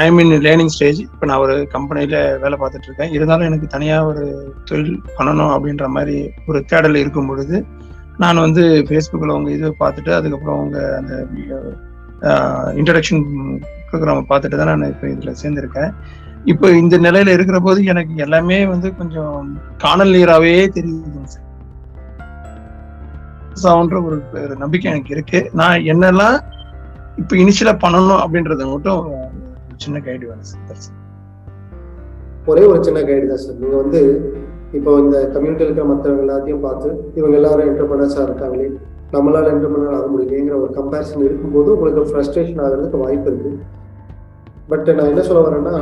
ஐ மீன் learning stage இப்போ நான் ஒரு கம்பெனியில் வேலை பார்த்துட்டு இருக்கேன். இருந்தாலும் எனக்கு தனியாக ஒரு தொழில் பண்ணணும் அப்படின்ற மாதிரி ஒரு தேடல் இருக்கும் பொழுது நான் வந்து ஃபேஸ்புக்கில் அவங்க இது பார்த்துட்டு அதுக்கப்புறம் அவங்க அந்த இன்ட்ரடக்ஷன் ப்ரோக்ராமை பார்த்துட்டு தான் நான் இப்போ இதில் சேர்ந்துருக்கேன். இப்போ இந்த நிலையில இருக்கிற போது எனக்கு எல்லாமே வந்து கொஞ்சம் காணல் நீராகவே தெரியுது சார். ஒரு ஒரு நம்பிக்கை எனக்கு இருக்கு. நான் என்னெல்லாம் இப்போ இனிஷியலாக பண்ணணும் அப்படின்றத மட்டும் ஒரு சின்ன கைடு வேணும் சார் ஒரே ஒரு சின்ன கைடு தான் சார் நீங்க வந்து இப்போ இந்த கம்யூனிட்டியில் இருக்கிற மற்றவங்க எல்லாத்தையும் பார்த்து இவங்க எல்லாரும் என்டர்பிரனர்ஸா இருக்காங்களே நம்மளால் என்டர்பிரனர் ஆக முடியுங்கிற ஒரு கம்பேரிசன் இருக்கும்போது உங்களுக்கு ஃப்ரஸ்ட்ரேஷன் ஆகிறதுக்கு வாய்ப்பு இருக்கு. பட் நான் என்ன சொல்ல வரேன்னா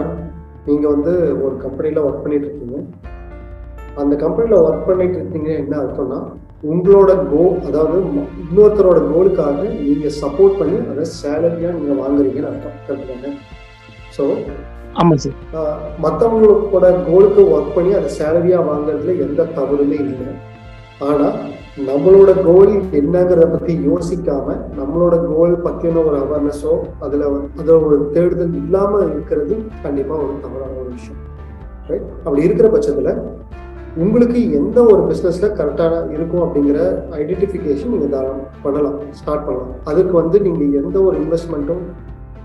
நீங்கள் வந்து ஒரு கம்பெனியில் ஒர்க் பண்ணிட்டு இருக்கீங்க. அந்த கம்பெனியில் ஒர்க் பண்ணிட்டு இருக்கீங்க என்ன அர்த்தம்னா உங்களோட கோ அதாவது இன்னொருத்தரோட கோலுக்காக நீங்கள் சப்போர்ட் பண்ணி அதை சேலரியாக நீங்கள் வாங்குறீங்கன்னு அர்த்தம். கரெக்டாங்க ஸோ ஆமா சார். மற்றவங்களோட கோலுக்கு ஒர்க் பண்ணி அதை சேலரியா வாங்குறதுல எந்த தவறுமே இல்லை. ஆனா நம்மளோட கோல் என்னங்கிறத பத்தி யோசிக்காம நம்மளோட கோல் பத்தின ஒரு அவேர்னஸோ அதுல அதோட ஒரு தேடுதல் இல்லாம இருக்கிறது கண்டிப்பா ஒரு தவறான ஒரு விஷயம். ரைட் அப்படி இருக்கிற பட்சத்துல உங்களுக்கு எந்த ஒரு பிசினஸ்ல கரெக்டான இருக்கும் அப்படிங்கிற ஐடென்டிஃபிகேஷன் நீங்க தாராளம் பண்ணலாம் ஸ்டார்ட் பண்ணலாம். அதுக்கு வந்து நீங்க எந்த ஒரு இன்வெஸ்ட்மெண்ட்டும்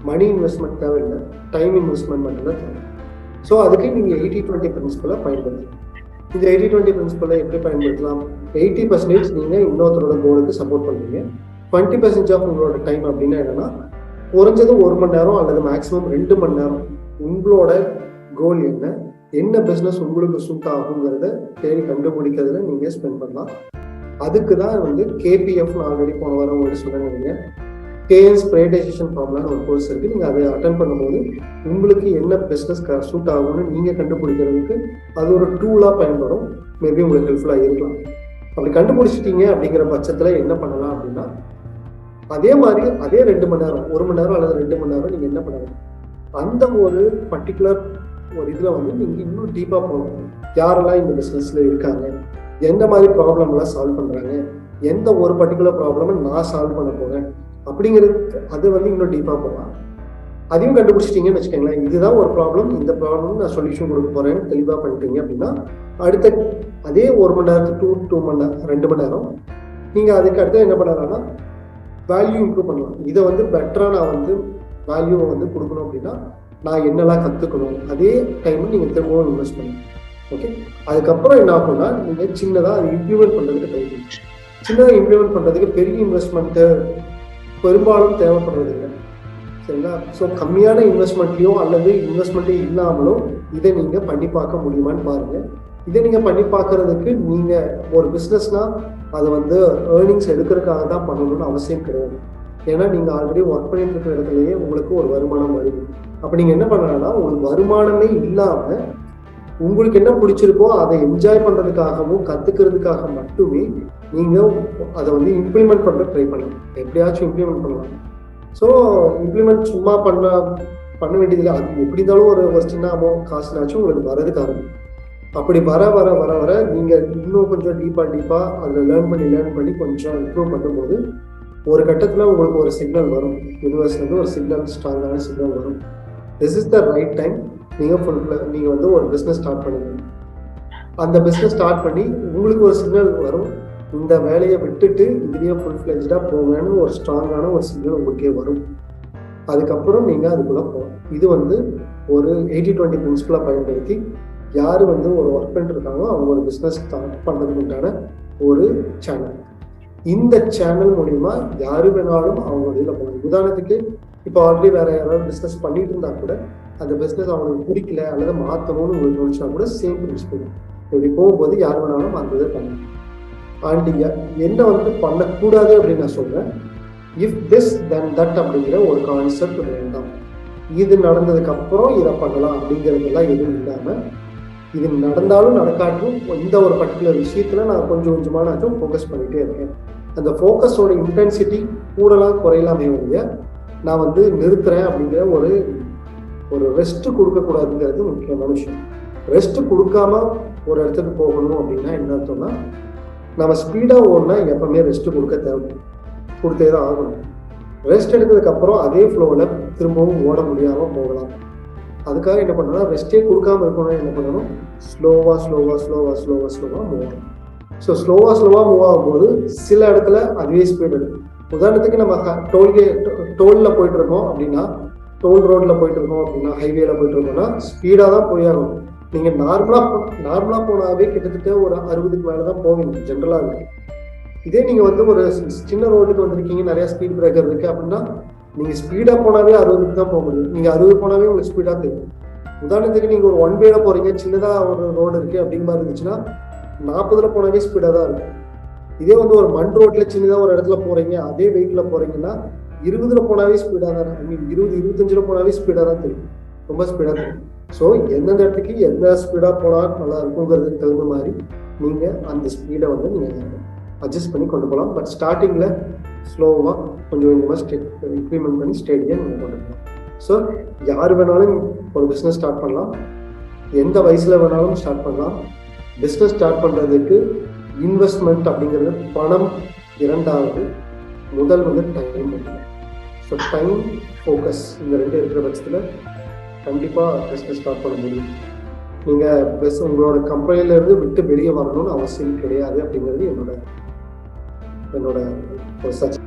மணி இன்வெஸ்ட்மெண்ட் தேவையில்லை டைம் இன்வெஸ்ட்மெண்ட் மட்டும்தான் தேவை. ஸோ அதுக்கு நீங்கள் எயிட்டி டுவெண்ட்டி பிரின்சிபலை பயன்படுத்தலாம். இந்த எயிட்டி டுவெண்ட்டி பிரின்சிபலை எப்படி பயன்படுத்தலாம்? எயிட்டி பர்சன்டேஜ் நீங்கள் இன்னொருத்தரோட கோலுக்கு சப்போர்ட் பண்ணுவீங்க டுவெண்ட்டி பர்சன்டேஜ் ஆஃப் உங்களோட டைம் அப்படின்னா என்னன்னா குறைஞ்சது ஒரு மணி நேரம் அல்லது மேக்ஸிமம் ரெண்டு மணி நேரம் உங்களோட கோல் என்ன? என்ன பிஸ்னஸ் உங்களுக்கு சூட் ஆகுங்கிறத தேடி கண்டுபிடிக்கிறதுல நீங்கள் ஸ்பெண்ட் பண்ணலாம். அதுக்கு தான் வந்து கேபிஎஃப் ஆல்ரெடி போன வாரம் உங்களுக்கு சொன்னேன் கேஎஸ் ப்ரைவேடைசேஷன் ஃபார்ம்லாம் ஒரு கோர்ஸ் இருக்குது நீங்கள் அதை அட்டன் பண்ணும்போது உங்களுக்கு என்ன பிஸ்னஸ் சூட் ஆகும்னு நீங்கள் கண்டுபிடிக்கிறதுக்கு அது ஒரு டூலாக பயன்படும். மேபி உங்களுக்கு ஹெல்ப்ஃபுல்லாக இருக்கலாம். அப்படி கண்டுபிடிச்சிட்டீங்க அப்படிங்கிற பட்சத்தில் என்ன பண்ணலாம் அப்படின்னா அதே மாதிரி அதே ரெண்டு மணி நேரம் ஒரு மணி நேரம் அல்லது ரெண்டு மணி நேரம் நீங்கள் என்ன பண்ணலாம்? அந்த ஒரு பர்டிகுலர் ஒரு இதில் வந்து நீங்கள் இன்னும் டீப்பாக போகணும். யாரெல்லாம் இந்த பிஸ்னஸில் இருக்காங்க? எந்த மாதிரி ப்ராப்ளம்லாம் சால்வ் பண்ணுறாங்க எந்த ஒரு பர்டிகுலர் ப்ராப்ளமும் நான் சால்வ் பண்ண போகிறேன் அப்படிங்கிறதுக்கு அது வந்து இன்னும் டீப்பாக போகலாம். அதையும் கண்டுபிடிச்சிட்டீங்கன்னு வச்சுக்கோங்களேன். இதுதான் ஒரு ப்ராப்ளம் இந்த ப்ராப்ளம் நான் சொல்யூஷன் கொடுக்க போறேன்னு தெளிவாக பண்ணிட்டீங்க அப்படின்னா அடுத்த அதே ஒரு மணி நேரத்துக்கு டூ டூ மணி நேரம் ரெண்டு மணி நேரம் நீங்கள் அதுக்கு அடுத்து என்ன பண்ணலாம்னா வேல்யூ இம்ப்ரூவ் பண்ணலாம். இதை வந்து பெட்டராக நான் வந்து வேல்யூவை வந்து கொடுக்கணும் அப்படின்னா நான் என்னெல்லாம் கற்றுக்கணும் அதே டைம் நீங்கள் திரும்பவும் இன்வெஸ்ட் பண்ணணும் ஓகே அதுக்கப்புறம் என்ன ஆகும்னா நீங்கள் சின்னதாக அதை இம்ப்ளிமெண்ட் பண்ணுறதுக்கு ட்ரை பண்ணுங்க. சின்னதா இம்ப்ளிமெண்ட் பண்ணுறதுக்கு பெரிய இன்வெஸ்ட்மெண்ட்டு பெரும்பாலும் தேவைப்படுறதில்லை சரிங்களா? ஸோ கம்மியான இன்வெஸ்ட்மெண்ட்லையோ அல்லது இன்வெஸ்ட்மெண்ட்டே இல்லாமலோ இதை நீங்கள் பண்ணி பார்க்க முடியுமான்னு பாருங்கள் இதை நீங்கள் பண்ணி பார்க்கறதுக்கு நீங்கள் ஒரு பிஸ்னஸ்னால் அதை வந்து ஏர்னிங்ஸ் எடுக்கிறதுக்காக தான் பண்ணணும்னு அவசியம் கிடையாது. ஏன்னா நீங்கள் ஆல்ரெடி ஒர்க் பண்ணிட்டு இருக்கிற இடத்துலயே உங்களுக்கு ஒரு வருமானம் வருது. அப்போ நீங்கள் என்ன பண்ணலாம்னா உங்களுக்கு வருமானமே இல்லாமல் உங்களுக்கு என்ன பிடிச்சிருக்கோ அதை என்ஜாய் பண்ணுறதுக்காகவும் கற்றுக்கிறதுக்காக மட்டுமே நீங்கள் அதை வந்து இம்ப்ளிமெண்ட் பண்ணுற ட்ரை பண்ணலாம் எப்படியாச்சும் இம்ப்ளிமெண்ட் பண்ணலாம். ஸோ இம்ப்ளிமெண்ட் சும்மா பண்ண பண்ண வேண்டியதில்லை. அது எப்படி இருந்தாலும் ஒரு ஒரு சின்ன அமௌண்ட் காசுனாச்சும் உங்களுக்கு வரதுக்கு ஆரம்பிக்கும். அப்படி வர வர வர வர நீங்கள் இன்னும் கொஞ்சம் டீப்பாக டீப்பாக அதில் லேர்ன் பண்ணி லேர்ன் பண்ணி கொஞ்சம் இம்ப்ரூவ் பண்ணும்போது ஒரு கட்டத்தில் உங்களுக்கு ஒரு சிக்னல் வரும். யூனிவர்ஸ்லேருந்து ஒரு சிக்னல் ஸ்ட்ராங்கான சிக்னல் வரும். This is the right time நீங்கள் ஃபுல் நீங்கள் வந்து ஒரு பிஸ்னஸ் ஸ்டார்ட் பண்ணுங்க. அந்த பிஸ்னஸ் ஸ்டார்ட் பண்ணி உங்களுக்கு ஒரு சிக்னல் வரும். இந்த வேலையை விட்டுட்டு இதுலேயே ஃபுல் ஃபிளெஜ்டாக போவேன்னு ஒரு ஸ்ட்ராங்கான ஒரு சிக்னல் உங்களுக்கே வரும். அதுக்கப்புறம் நீங்கள் அதுக்குள்ளே போகலாம் இது வந்து ஒரு எயிட்டி டுவெண்ட்டி பிரின்சிபலாக பயன்படுத்தி யார் வந்து ஒரு ஒர்க் பண்ணிருக்காங்களோ அவங்க ஒரு பிஸ்னஸ் ஸ்டார்ட் பண்றதுக்கு உண்டான ஒரு சேனல் இந்த சேனல் மூலிமா யாரு வேணாலும் அவங்க வெளியில் போகலாம். உதாரணத்துக்கு இப்போ ஆல்ரெடி வேற யாராவது பிஸ்னஸ் பண்ணிட்டு இருந்தா கூட அந்த பிஸ்னஸ் அவங்களுக்கு பிடிக்கல அல்லது மாற்றணும்னு உங்களுக்கு நினச்சா கூட சேம் பிரின்சிபல் இப்படி போகும்போது யார் வேணாலும் அந்த இதை பண்ணலாம் அண்ட் என்ன வந்து பண்ணக்கூடாது அப்படின்னு நான் சொல்றேன். இஃப் திஸ் தென் தட் அப்படிங்கிற ஒரு கான்செப்ட் வேண்டாம் இது நடந்ததுக்கு அப்புறம் இதை பண்ணலாம் அப்படிங்கிறதெல்லாம் எதுவும் இல்லாமல் இது நடந்தாலும் நடக்காட்டும் இந்த ஒரு பர்டிகுலர் விஷயத்துல நான் கொஞ்சம் கொஞ்சமானாச்சும் ஃபோக்கஸ் பண்ணிட்டே இருக்கேன். அந்த ஃபோக்கஸோட இன்டென்சிட்டி கூடலாம் குறையலாமே ஒழிய நான் வந்து நிறுத்துறேன் அப்படிங்கிற ஒரு ஒரு ரெஸ்ட் கொடுக்கக்கூடாதுங்கிறது முக்கியமான விஷயம். ரெஸ்ட் கொடுக்காம ஒரு இடத்துக்கு போகணும் அப்படின்னா என்ன அர்த்தம்னா நம்ம ஸ்பீடாக ஓடினா எப்பவுமே ரெஸ்ட் கொடுக்க தேவை. கொடுத்தே தான் ஆகணும் ரெஸ்ட் எடுத்ததுக்கப்புறம் அதே ஃப்ளோவில் திரும்பவும் ஓட முடியாமல் போகலாம். அதுக்காக என்ன பண்ணணும் ரெஸ்டே கொடுக்காம இருக்கணும்னா என்ன பண்ணணும்? ஸ்லோவாக ஸ்லோவாக ஸ்லோவாக ஸ்லோவாக ஸ்லோவாக மூவ் ஆகும் ஸோ ஸ்லோவாக ஸ்லோவாக மூவ் ஆகும்போது சில இடத்துல அதுவே ஸ்பீட் எடுக்கும் உதாரணத்துக்கு நம்ம டோல்கே டோலில் போயிட்டு இருக்கோம் அப்படின்னா டோல் ரோட்டில் போயிட்டு இருக்கோம் அப்படின்னா ஹைவேல போயிட்டு இருக்கோம்னா ஸ்பீடாக தான் போயாகணும் நீங்க நார்மலா நார்மலா போனாவே கிட்டத்தட்ட ஒரு அறுபதுக்கு மேலதான் போவீங்க ஜென்ரலா இருக்கு இதே நீங்க வந்து ஒரு சின்ன ரோடுக்கு வந்திருக்கீங்க நிறைய ஸ்பீட் பிரேக்கர் இருக்கு அப்படின்னா நீங்க ஸ்பீடா போனாவே அறுபதுக்கு தான் போக முடியும். நீங்க அறுபது போனாவே உங்களுக்கு ஸ்பீடா தெரியும். உதாரணத்துக்கு நீங்க ஒரு ஒன் வேல போறீங்க சின்னதா ஒரு ரோடு இருக்கு அப்படிங்கிற மாதிரி இருந்துச்சுன்னா நாற்பதுல போனாவே ஸ்பீடா தான் இருக்கும். இதே வந்து ஒரு மண் ரோட்ல சின்னதா ஒரு இடத்துல போறீங்க அதே வெயிட்ல போறீங்கன்னா இருபதுல போனாவே ஸ்பீடா தான் ஐ மீன் இருபது இருபத்தஞ்சுல போனாவே ஸ்பீடா தான் தெரியும். ரொம்ப ஸ்பீடா தெரியும். ஸோ எந்தெந்த இடத்துக்கு எந்த ஸ்பீடாக போனால் நல்லா இருக்குங்கிறதுக்கு தகுந்த மாதிரி நீங்கள் அந்த ஸ்பீடை வந்து நீங்கள் அட்ஜஸ்ட் பண்ணி கொண்டு போகலாம். பட் ஸ்டார்டிங்கில் ஸ்லோவாக கொஞ்சம் கொஞ்சமாக ஸ்டே இம்ப்ளிமெண்ட் பண்ணி ஸ்டேடியாக நீங்கள் கொண்டு போகலாம். ஸோ யார் வேணாலும் ஒரு பிஸ்னஸ் ஸ்டார்ட் பண்ணலாம். எந்த வயசில் வேணாலும் ஸ்டார்ட் பண்ணலாம். பிஸ்னஸ் ஸ்டார்ட் பண்ணுறதுக்கு இன்வெஸ்ட்மெண்ட் அப்படிங்கிறது பணம் இரண்டாவது முதல் வந்து டைம் ஸோ டைம் ஃபோக்கஸ் இந்த ரெண்டு இருக்கிற பட்சத்தில் கண்டிப்பாக பிஸ்னஸ் ஸ்டார்ட் பண்ண முடியும். நீங்கள் பெஸ் உங்களோட கம்பெனில இருந்து விட்டு வெளியே வரணும்னு அவசியம் கிடையாது அப்படிங்கிறது என்னோட என்னோட ஒரு சஜ்